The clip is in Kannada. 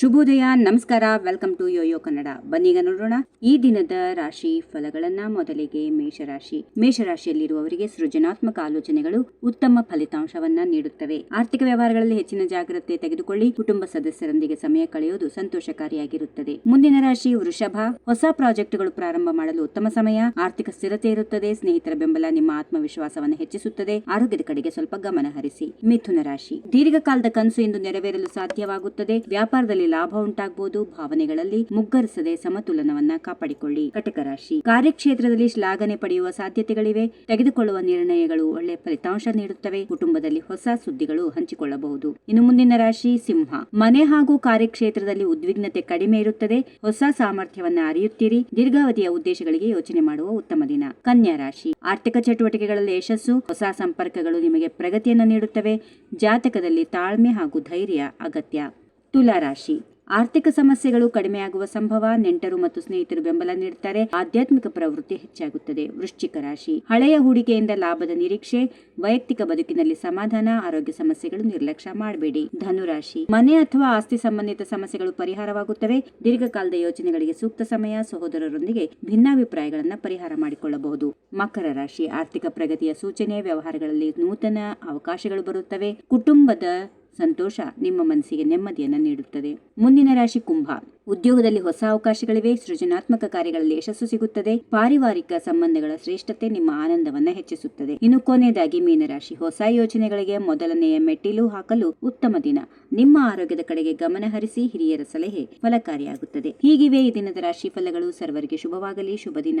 ಶುಭೋದಯ, ನಮಸ್ಕಾರ, ವೆಲ್ಕಮ್ ಟು ಯೋಯೋ ಕನ್ನಡ. ಬನ್ನೀಗ ನೋಡೋಣ. ಈ ದಿನದ ರಾಶಿ ಫಲಗಳನ್ನ ಮೊದಲಿಗೆ ಮೇಷರಾಶಿ. ಮೇಷರಾಶಿಯಲ್ಲಿರುವವರಿಗೆ ಸೃಜನಾತ್ಮಕ ಆಲೋಚನೆಗಳು ಉತ್ತಮ ಫಲಿತಾಂಶವನ್ನ ನೀಡುತ್ತವೆ. ಆರ್ಥಿಕ ವ್ಯವಹಾರಗಳಲ್ಲಿ ಹೆಚ್ಚಿನ ಜಾಗ್ರತೆ ತೆಗೆದುಕೊಳ್ಳಿ. ಕುಟುಂಬ ಸದಸ್ಯರೊಂದಿಗೆ ಸಮಯ ಕಳೆಯುವುದು ಸಂತೋಷಕಾರಿಯಾಗಿರುತ್ತದೆ. ಮುಂದಿನ ರಾಶಿ ವೃಷಭ. ಹೊಸ ಪ್ರಾಜೆಕ್ಟ್ಗಳು ಪ್ರಾರಂಭ ಮಾಡಲು ಉತ್ತಮ ಸಮಯ. ಆರ್ಥಿಕ ಸ್ಥಿರತೆ ಇರುತ್ತದೆ. ಸ್ನೇಹಿತರ ಬೆಂಬಲ, ನಿಮ್ಮ ಆತ್ಮವಿಶ್ವಾಸವನ್ನು ಹೆಚ್ಚಿಸುತ್ತದೆ. ಆರೋಗ್ಯದ ಕಡೆಗೆ ಸ್ವಲ್ಪ ಗಮನ ಹರಿಸಿ. ಮಿಥುನ ರಾಶಿ. ದೀರ್ಘಕಾಲದ ಕನಸು ಇಂದು ನೆರವೇರಲು ಸಾಧ್ಯವಾಗುತ್ತದೆ. ವ್ಯಾಪಾರದಲ್ಲಿ ಲಾಭ ಉಂಟಾಗಬಹುದು ಭಾವನೆಗಳಲ್ಲಿ ಮುಗ್ಗರಿಸದೆ ಸಮತೋಲನವನ್ನ ಕಾಪಾಡಿಕೊಳ್ಳಿ. ಕಟಕ ರಾಶಿ. ಕಾರ್ಯಕ್ಷೇತ್ರದಲ್ಲಿ ಶ್ಲಾಘನೆ ಪಡೆಯುವ ಸಾಧ್ಯತೆಗಳಿವೆ. ತೆಗೆದುಕೊಳ್ಳುವ ನಿರ್ಣಯಗಳು ಒಳ್ಳೆ ಫಲಿತಾಂಶ ನೀಡುತ್ತವೆ. ಕುಟುಂಬದಲ್ಲಿ ಹೊಸ ಸುದ್ದಿಗಳು ಹಂಚಿಕೊಳ್ಳಬಹುದು. ಇನ್ನು ಮುಂದಿನ ರಾಶಿ ಸಿಂಹ. ಮನೆ ಹಾಗೂ ಕಾರ್ಯಕ್ಷೇತ್ರದಲ್ಲಿ ಉದ್ವಿಗ್ನತೆ ಕಡಿಮೆ ಇರುತ್ತದೆ. ಹೊಸ ಸಾಮರ್ಥ್ಯವನ್ನ ಅರಿಯುತ್ತೀರಿ. ದೀರ್ಘಾವಧಿಯ ಉದ್ದೇಶಗಳಿಗೆ ಯೋಚನೆ ಮಾಡುವ ಉತ್ತಮ ದಿನ. ಕನ್ಯಾ ರಾಶಿ. ಆರ್ಥಿಕ ಚಟುವಟಿಕೆಗಳಲ್ಲಿ ಯಶಸ್ಸು, ಹೊಸ ಸಂಪರ್ಕಗಳು ನಿಮಗೆ ಪ್ರಗತಿಯನ್ನು ನೀಡುತ್ತವೆ. ಜಾತಕದಲ್ಲಿ ತಾಳ್ಮೆ ಹಾಗೂ ಧೈರ್ಯ ಅಗತ್ಯ. ತುಲಾ ರಾಶಿ. ಆರ್ಥಿಕ ಸಮಸ್ಯೆಗಳು ಕಡಿಮೆಯಾಗುವ ಸಂಭವ, ನೆಂಟರು ಮತ್ತು ಸ್ನೇಹಿತರು ಬೆಂಬಲ ನೀಡುತ್ತಾರೆ ಆಧ್ಯಾತ್ಮಿಕ ಪ್ರವೃತ್ತಿ ಹೆಚ್ಚಾಗುತ್ತದೆ. ವೃಶ್ಚಿಕ ರಾಶಿ. ಹಳೆಯ ಹೂಡಿಕೆಯಿಂದ ಲಾಭದ ನಿರೀಕ್ಷೆ, ವೈಯಕ್ತಿಕ ಬದುಕಿನಲ್ಲಿ ಸಮಾಧಾನ, ಆರೋಗ್ಯ ಸಮಸ್ಯೆಗಳು ನಿರ್ಲಕ್ಷ್ಯ ಮಾಡಬೇಡಿ. ಧನುರಾಶಿ. ಮನೆ ಅಥವಾ ಆಸ್ತಿ ಸಂಬಂಧಿತ ಸಮಸ್ಯೆಗಳು ಪರಿಹಾರವಾಗುತ್ತವೆ. ದೀರ್ಘಕಾಲದ ಯೋಜನೆಗಳಿಗೆ ಸೂಕ್ತ ಸಮಯ, ಸಹೋದರರೊಂದಿಗೆ ಭಿನ್ನಾಭಿಪ್ರಾಯಗಳನ್ನು ಪರಿಹಾರ ಮಾಡಿಕೊಳ್ಳಬಹುದು. ಮಕರ ರಾಶಿ. ಆರ್ಥಿಕ ಪ್ರಗತಿಯ ಸೂಚನೆ, ವ್ಯವಹಾರಗಳಲ್ಲಿ ನೂತನ ಅವಕಾಶಗಳು ಬರುತ್ತವೆ. ಕುಟುಂಬದ ಸಂತೋಷ ನಿಮ್ಮ ಮನಸ್ಸಿಗೆ ನೆಮ್ಮದಿಯನ್ನು ನೀಡುತ್ತದೆ. ಮುಂದಿನ ರಾಶಿ ಕುಂಭ. ಉದ್ಯೋಗದಲ್ಲಿ ಹೊಸ ಅವಕಾಶಗಳಿವೆ. ಸೃಜನಾತ್ಮಕ ಕಾರ್ಯಗಳಲ್ಲಿ ಯಶಸ್ಸು ಸಿಗುತ್ತದೆ. ಪಾರಿವಾರಿಕ ಸಂಬಂಧಗಳ ಶ್ರೇಷ್ಠತೆ ನಿಮ್ಮ ಆನಂದವನ್ನು ಹೆಚ್ಚಿಸುತ್ತದೆ. ಇನ್ನು ಕೊನೆಯದಾಗಿ ಮೀನರಾಶಿ. ಹೊಸ ಯೋಜನೆಗಳಿಗೆ ಮೊದಲನೆಯ ಮೆಟ್ಟಿಲು ಹಾಕಲು ಉತ್ತಮ ದಿನ. ನಿಮ್ಮ ಆರೋಗ್ಯದ ಕಡೆಗೆ ಗಮನ ಹರಿಸಿ ಹಿರಿಯರ ಸಲಹೆ ಫಲಕಾರಿಯಾಗುತ್ತದೆ. ಹೀಗಿವೆ ಈ ದಿನದ ರಾಶಿ ಫಲಗಳು. ಸರ್ವರಿಗೆ ಶುಭವಾಗಲಿ. ಶುಭ ದಿನ.